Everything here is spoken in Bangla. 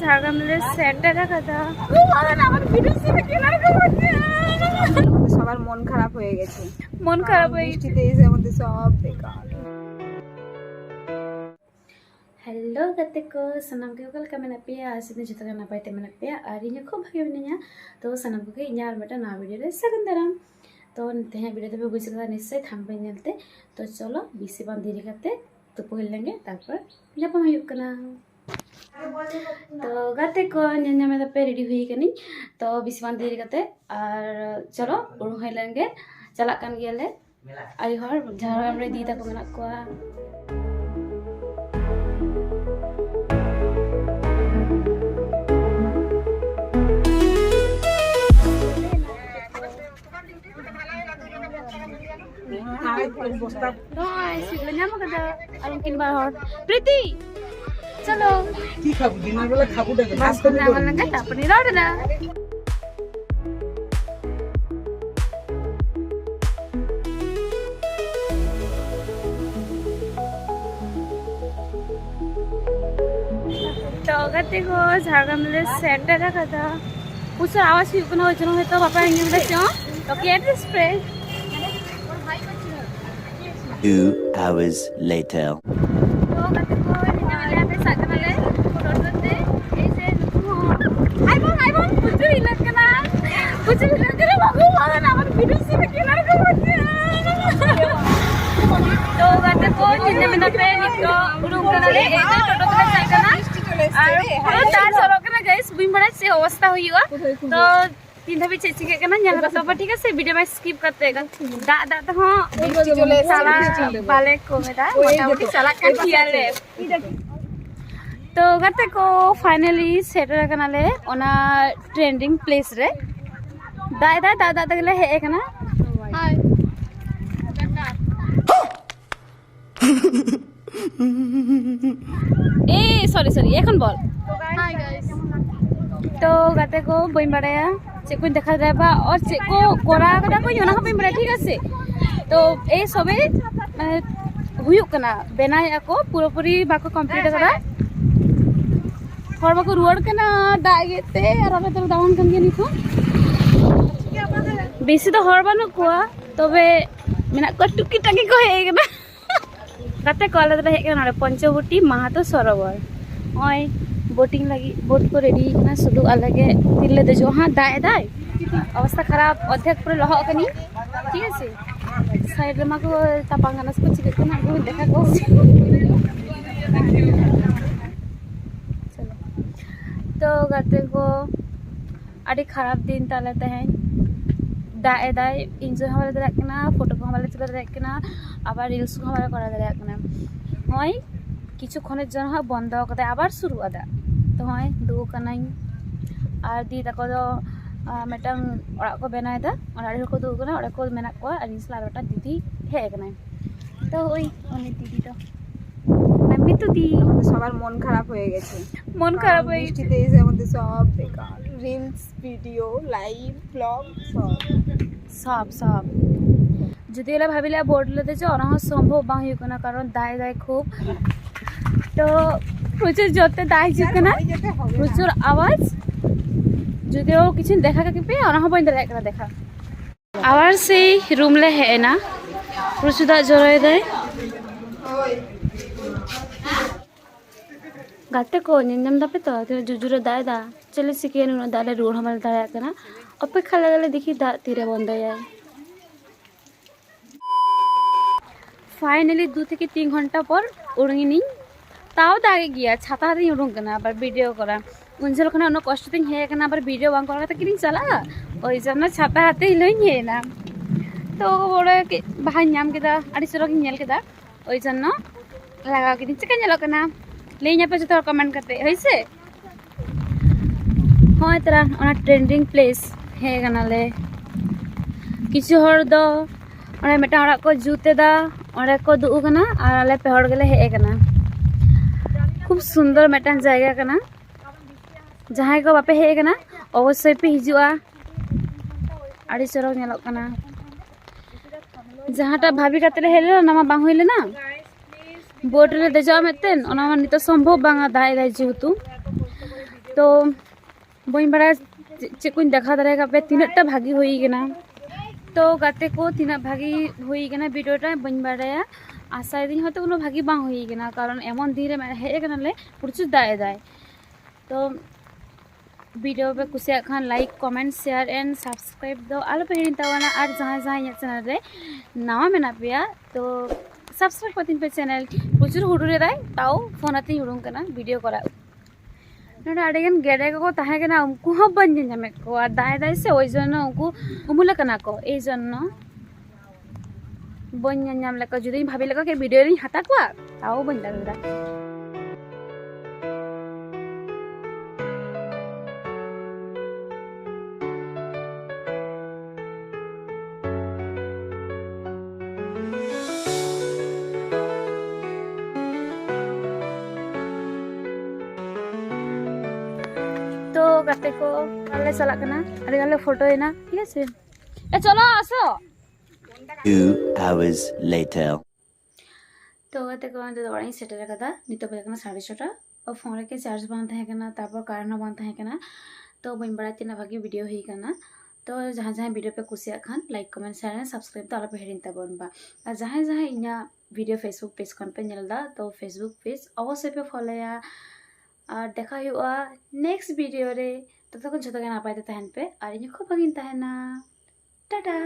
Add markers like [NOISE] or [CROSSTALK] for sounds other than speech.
ঝাড়গ্রাম রেলের স্যারটা দেখা সবার মন খারাপ হয়ে গেছে মন খারাপ হয়ে বৃষ্টিতে এসে আমাদের সব বেকার হ্যালো ᱜᱟᱛᱮᱠᱚ ᱥᱟᱱᱟᱢ ᱠᱚ ᱚᱠᱟᱞᱮᱠᱟ ᱢᱮᱱᱟᱜ ᱯᱮᱭᱟ ᱟᱨ ᱥᱤᱫᱷᱟᱹ ᱡᱚᱛᱚ ᱜᱮ ᱱᱟᱯᱟᱭ ᱛᱮ ᱢᱮᱱᱟᱜ ᱯᱮᱭᱟ ᱟᱨ ᱤᱧ ᱠᱷᱩᱵ ᱵᱷᱟᱜᱮ ᱢᱤᱱᱟᱹᱧᱟ ᱛᱚ ᱥᱟᱱᱟᱢ ᱠᱚᱜᱮ ᱤᱧᱟᱹᱜ ᱟᱨ ᱢᱤᱫᱴᱟᱝ ᱱᱟᱣᱟ ᱵᱷᱤᱰᱤᱭᱳ ᱨᱮ ᱥᱟᱹᱜᱩᱱ ᱫᱟᱨᱟᱢ ᱛᱚ ᱛᱮᱦᱮᱧ ᱵᱷᱤᱰᱤᱭᱳ ᱫᱚᱯᱮ ᱵᱩᱡᱽ ᱠᱟᱫᱟ ᱱᱤᱥᱪᱚᱭ ᱛᱷᱟᱢᱵᱮ ᱧᱮᱞᱛᱮ ᱛᱚ ᱪᱚᱞᱚ ᱵᱤᱥᱤ ᱵᱟᱝ ᱫᱮᱨᱤ ᱠᱟᱛᱮ ᱛᱩᱯᱩ ᱦᱩᱭ ᱞᱮᱱᱜᱮ ᱛᱟᱨᱯᱚᱨ ᱧᱟᱯᱟᱢ ᱦᱩᱭᱩᱜ ᱠᱟᱱᱟ তো ᱜᱟᱛᱮ ᱠᱚ ᱧᱮᱞ ᱧᱟᱢ ᱮᱫᱟ ᱯᱮ ᱨᱮᱰᱤ ᱦᱩᱭ ᱠᱟᱹᱱᱟᱹᱧ ᱛᱚ ᱵᱮᱥᱤ ᱵᱟᱝ ᱫᱮᱨᱤ ᱠᱟᱛᱮ ᱟᱨ ᱪᱚᱞᱚ ᱩᱰᱩᱝ ᱦᱩᱭ ᱞᱮᱱ ᱜᱮ ᱪᱟᱞᱟᱜ ᱠᱟᱱ ᱜᱮᱭᱟᱞᱮ ᱟᱭᱳ ᱦᱚᱲ ᱡᱷᱟᱲᱜᱨᱟᱢ ᱨᱮ ᱫᱤᱫᱤ ᱛᱟᱠᱚ ᱢᱮᱱᱟᱜ ᱠᱚᱣᱟ নয় সিগুলো ᱧᱟᱢ ᱠᱟᱫᱟ ᱟᱨ ᱩᱱᱠᱤᱱ ᱵᱟᱨ ᱦᱚᱲ ᱯᱨᱤᱛᱤ চলো কি খাবো দিনের বেলা খাবো দেখে বাস করে আমার লাগে তারপরে রওনা না तो गते को झारग्राम ले सेंटर रखा था कुछ आवाज ही कोनो जनो है तो पापा इंगे में चो तो के एड्रेस पे Two hours later. ওনারে এই যে টোটো ধরে যাইতে না আর পুরো তার সড়ক না গাইস বিমড়া সে অবস্থা হইগা তো তিনটা भी চেচি কে কেন জানা সব ঠিক আছে ভিডিও মে স্কিপ করতে গা দা দা তো হ্যাঁ বৃষ্টি চলে সারা বালে কমে দা মোটামুটি চালাক কাট কিয়ারে তো ফাইনালি সেটার কানালে ট্রেন্ডিং প্লেস রে দায় দায় দাদা তাহলে হে কেনা এখন বল। তো গাতে কো বই বাড়ায়া চেক কই দেখা যায় বা আর চেক কো করা কথা কই না বই বাড়ায় ঠিক আছে। তো এই সবে মানে হুয়ুক কানা বেনায় আকো পুরোপুরি বাকো কমপ্লিট করা হরবাকো রুয়ার কানা দাগেতে আর আমি তো দাওন কান গিয়ে নিকো? বেশি তো হরবানো কোয়া তবে মেনা কো টুকি টাকি কো হেগনা [LAUGHS] গাতে কলাদরা হেগনা পঞ্চবটি মাহাতো সরোবর। ᱱᱚᱜᱼᱚᱭ ᱵᱳᱴᱤᱝ ᱞᱟᱹᱜᱤᱫ ᱵᱳᱴ ᱠᱚ ᱨᱮᱰᱤ ᱠᱟᱱᱟ ᱥᱩᱫᱩ ᱟᱞᱮᱜᱮ ᱛᱤᱨᱞᱟᱹ ᱫᱮᱡᱚᱜ ᱦᱟᱸ ᱫᱟᱜ ᱮᱫᱟᱭ ᱚᱵᱚᱥᱛᱟ ᱠᱷᱟᱨᱟᱯ ᱚᱨᱫᱷᱮᱠ ᱯᱩᱨᱟᱹ ᱞᱚᱦᱚᱫ ᱠᱟᱹᱱᱤ ᱴᱷᱤᱠ ᱟᱪᱷᱮ ᱥᱟᱭᱤᱰ ᱨᱮᱢᱟ ᱠᱚ ᱛᱟᱯᱟᱝ ᱠᱟᱱᱟ ᱥᱮᱠᱚ ᱪᱤᱠᱟᱹᱜ ᱠᱟᱱᱟ ᱟᱵᱚ ᱫᱮᱠᱷᱟ ᱠᱚ ᱛᱚ ᱜᱟᱛᱮ ᱠᱚ ᱟᱹᱰᱤ ᱠᱷᱟᱨᱟᱯ ᱫᱤᱱ ᱛᱟᱞᱮ ᱛᱟᱦᱮᱸ ᱫᱟᱜ ᱮᱫᱟᱭ ᱤᱱᱡᱚᱭ ᱦᱚᱸ ᱵᱟᱞᱮ ᱫᱟᱲᱮᱭᱟᱜ ᱠᱟᱱᱟ ᱯᱷᱳᱴᱳ ᱠᱚᱦᱚᱸ ᱵᱟᱞᱮ ᱪᱤᱠᱟᱹ ᱫᱟᱲᱮᱭᱟᱜ ᱠᱟᱱᱟ ᱟᱵᱟᱨ ᱨᱤᱞᱥ ᱠᱚᱦᱚᱸ ᱵᱟᱞᱮ ᱠᱚᱨᱟᱣ ᱫᱟᱲᱮᱭᱟᱜ ᱠᱟᱱᱟ ᱱᱚᱜᱼᱚᱭ কিছুক্ষণের জন্য বন্ধ কাদা আবার শুরু আদা তো হয় দুও কানাই আর দি তাকো মেটাম ওড়া কো বেনাই দা ওড়া রে কো দুও কানা ওড়া কো মেনা কো আর ইসলা রটা দিদি হে কানাই তো ওই অনেক দিদি তো। আমি তো দি সবার মন খারাপ হয়ে গেছে। মন খারাপ হয়ে গেছে। বৃষ্টিতে আমাদের সব বেকার। রিলস ভিডিও লাইভ ব্লগ সব। সব যদি এলা ভাবিলা বোর্ড লেতে যে অনাহ সম্ভব বাং কারণ দায় দায় খুব। তো প্রচুর জোরতে দায় যেতে না। প্রচুর আওয়াজ। যদিও কিছু দেখা কাকি পেয়ে অনা হব দেখা দেখা। আবার সেই রুমলে হে না। প্রচুর দা জড়াই দেয়। গাতে কো, নিন্দম দাপে তো জুজুরে দায় দা। চলে শিখিয়ে নুন দালে রুড় হামাল দাঁড়ায় কেনা অপেক্ষা লাগালে দেখি দা তীরে বন্ধ যায়। ফাইনালি দু থেকে তিন ঘণ্টা পর উড়িয়ে নিই তাও ᱫᱟᱜᱮ ᱜᱮᱭᱟ ᱪᱷᱟᱛᱟ ᱦᱟᱛᱤᱧ ᱩᱰᱩᱝ ᱠᱟᱱᱟ ᱟᱵᱟᱨ ᱵᱷᱤᱰᱤᱭᱳ ᱠᱚᱨᱟ ᱩᱱ ᱡᱚᱠᱷᱚᱱ ᱠᱷᱚᱱ ᱩᱱᱟᱹᱜ ᱠᱚᱥᱴᱚ ᱛᱤᱧ ᱦᱮᱡ ᱟᱠᱟᱱᱟ ᱟᱵᱟᱨ ᱵᱷᱤᱰᱤᱭᱳ ᱵᱟᱝ ᱠᱚᱨᱟᱣ ᱠᱟᱛᱮ ᱠᱤᱨᱤᱧ ᱪᱟᱞᱟᱜᱼᱟ ওই জন্য ছাতা হাতে হিলোইᱧ ᱦᱮᱡ ᱮᱱᱟ তো বড় বাহাই ᱧᱟᱢ ᱠᱮᱫᱟ ᱟᱹᱰᱤ ᱪᱚᱨᱚᱠᱤᱧ ᱧᱮᱞ ᱠᱮᱫᱟ ওই জন্য লাগাও কিদিন ᱪᱮᱠᱟ ᱧᱮᱞᱚᱜ ᱠᱟᱱᱟ ᱞᱟᱹᱭᱟᱹᱧ ᱟᱯᱮ ᱡᱚᱛᱚ ᱦᱚᱲ ᱠᱚᱢᱮᱱᱴ ᱠᱟᱛᱮ ᱦᱳᱭᱥᱮ ᱦᱚᱸ ᱛᱟᱨᱟ ᱚᱱᱟ ট্রেন্ডিং প্লেস ᱦᱮᱡ ᱠᱟᱱᱟᱞᱮ কিছু হর ᱫᱚ ᱚᱸᱰᱮ ᱢᱤᱫᱴᱟᱝ ᱚᱲᱟᱜ ᱠᱚ ᱡᱩᱛ ᱮᱫᱟ ᱚᱸᱰে ᱠᱚ ᱫᱩᱜ ᱠᱟᱱᱟ ᱟᱨ ᱟᱞᱮ ᱯᱮ ᱦᱚᱲ ᱜᱮᱞᱮ ᱦᱮᱡ ᱠᱟᱱᱟ खूब सुंदर मेटा जैगा जहाँ को बापे हेक अवश्य पे हजा चरकना जहाँ भाभी कतले हेलना बाहुलेना बोट रे दजन नित सम्भव दाए दाए जीतु तो बी बड़ा चेकुन देखा दापे तीनटा भागी हुई तो गाते को तीना भागी हुई भिडियो बी बड़ा आशा दिन हम ᱵᱷᱟᱜᱮ ᱵᱟᱝ ᱦᱩᱭ कारण एम दिन ᱫᱤᱱ प्रचुर दाए दाए तो ᱫᱟᱜ वीडियो पे कुछ Khan like comment share and subscribe दो आलो पे हिड़ी तवाना और जहाँ जहाँ इन चैनल रे नावा मेना पे तो सब्सक्राइब करती पे चैनल प्रचुर हूँ दाय ताओ फ़ोन आते हूँ करना वीडियो करा ना आडेगन गेडे को ताहे उनको हम बन जामे को दाए दाए से वही जन उनको उमुल को यही एजन बन नाम जुदी भाभी लगे कि वीडियो नहीं बन तो को अले चला फ़ोटो है ना ठीक है ए चलो आसो hours later. তো কমাতে দৌড়াই সেটার কথা নিতে পারে কেন সাড়ে ছটা ও ফোনকে চার্জ বাঁধতে হয় কেনা তারপর কারেন্ট বাঁধতে হয় কেনা তো বইন বাড়া তিন ভাগে ভিডিও হয়ে কেনা তো যাহা যাহা ভিডিও পে কুসিয়া খান লাইক কমেন্ট শেয়ার সাবস্ক্রাইব তো আলাপে হেরিন তাবন বা আর যাহা যাহা ইনা ভিডিও ফেসবুক পেজ খান পে নেলদা তো ফেসবুক পেজ অবশ্যই পে ফলোয়া আর দেখা হইয়া নেক্সট ভিডিও রে। ততক্ষণ যতক্ষণ আপাইতে তাহেন পে। আর ইনি খুব ভাগিন তাহেনা টাটা!